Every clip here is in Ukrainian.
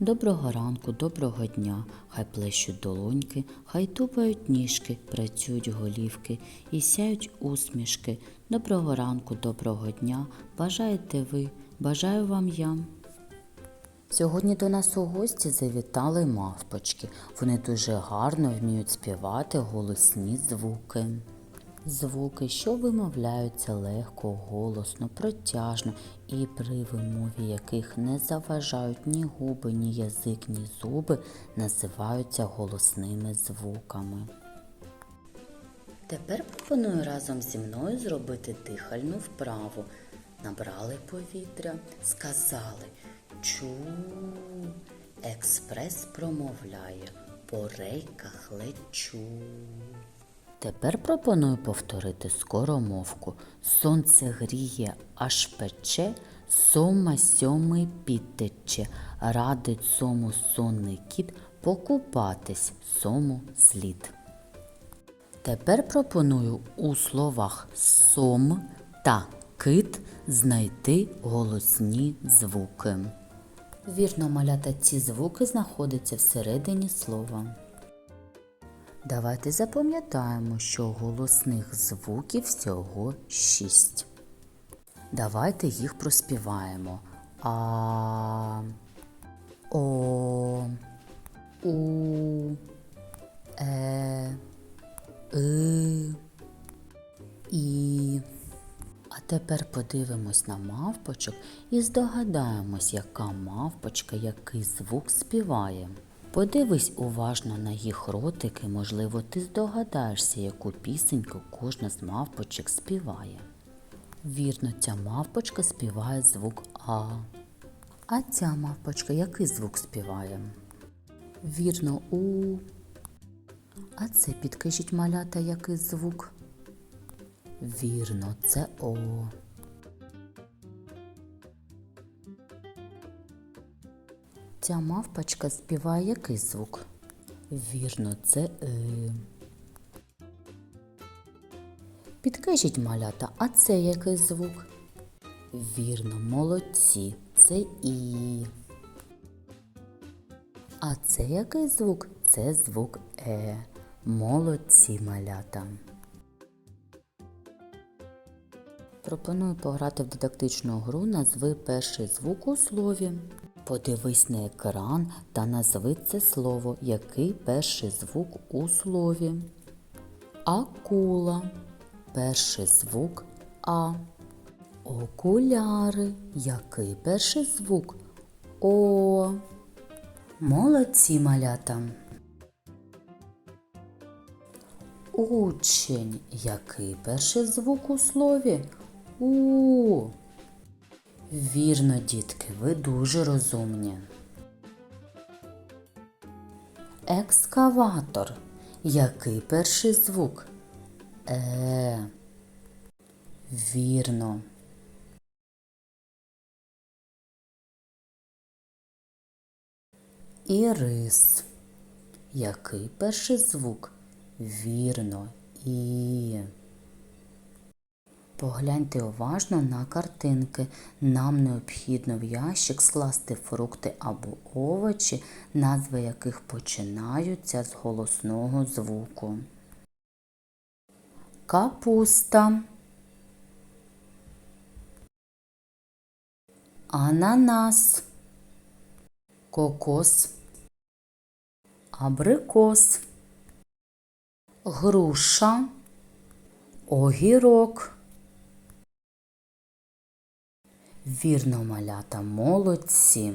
Доброго ранку, доброго дня, хай плещуть долоньки, хай тупають ніжки, працюють голівки і сяють усмішки. Доброго ранку, доброго дня, бажаєте ви, бажаю вам я. Сьогодні до нас у гості завітали мавпочки. Вони дуже гарно вміють співати голосні звуки. Звуки, що вимовляються легко, голосно, протяжно і при вимові яких не заважають ні губи, ні язик, ні зуби, називаються голосними звуками. Тепер пропоную разом зі мною зробити дихальну вправу. Набрали повітря, сказали чу. Експрес промовляє по рейках лечу. Тепер пропоную повторити скоромовку. Сонце гріє, аж пече, сома сьомий підтече. Радить сому сонний кіт покупатись сому слід. Тепер пропоную у словах сом та кит знайти голосні звуки. Вірно, малята, ці звуки знаходяться всередині слова. Давайте запам'ятаємо, що голосних звуків всього шість. Давайте їх проспіваємо. А, О, У, Е, И, І. А тепер подивимось на мавпочок і здогадаємось, яка мавпочка який звук співає. Подивись уважно на їх ротики, можливо, ти здогадаєшся, яку пісеньку кожна з мавпочок співає. Вірно, ця мавпочка співає звук А. А ця мавпочка який звук співає? Вірно, У. А це підкажіть малята, який звук? Вірно, це О. Ця мавпочка співає який звук? Вірно, це Е. Підкажіть малята, а це який звук? Вірно, молодці, це І. А це який звук? Це звук Е. Молодці малята. Пропоную пограти в дидактичну гру Назви перший звук у слові. Подивись на екран та назви це слово, який перший звук у слові. Акула. Перший звук А. Окуляри. Який перший звук? О. Молодці малята. Учень. Який перший звук у слові? У. Вірно, дітки, ви дуже розумні. Екскаватор. Який перший звук? Е. Вірно. Ірис. Який перший звук? Вірно. І. Погляньте уважно на картинки. Нам необхідно в ящик скласти фрукти або овочі, назви яких починаються з голосного звуку. Капуста. Ананас. Кокос. Абрикос. Груша. Огірок. Вірно, малята, молодці.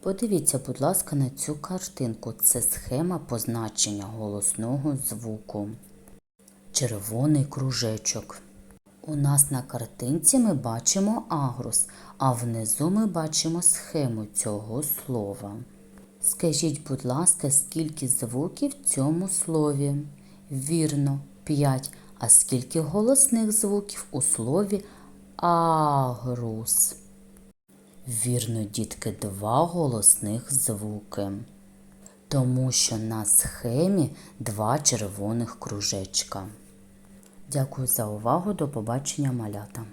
Подивіться, будь ласка, на цю картинку. Це схема позначення голосного звуку. Червоний кружечок. У нас на картинці ми бачимо агрус, а внизу ми бачимо схему цього слова. Скажіть, будь ласка, скільки звуків в цьому слові? Вірно, 5. А скільки голосних звуків у слові агрус? Вірно, дітки, два голосних звуки. Тому що на схемі два червоних кружечка. Дякую за увагу. До побачення малята.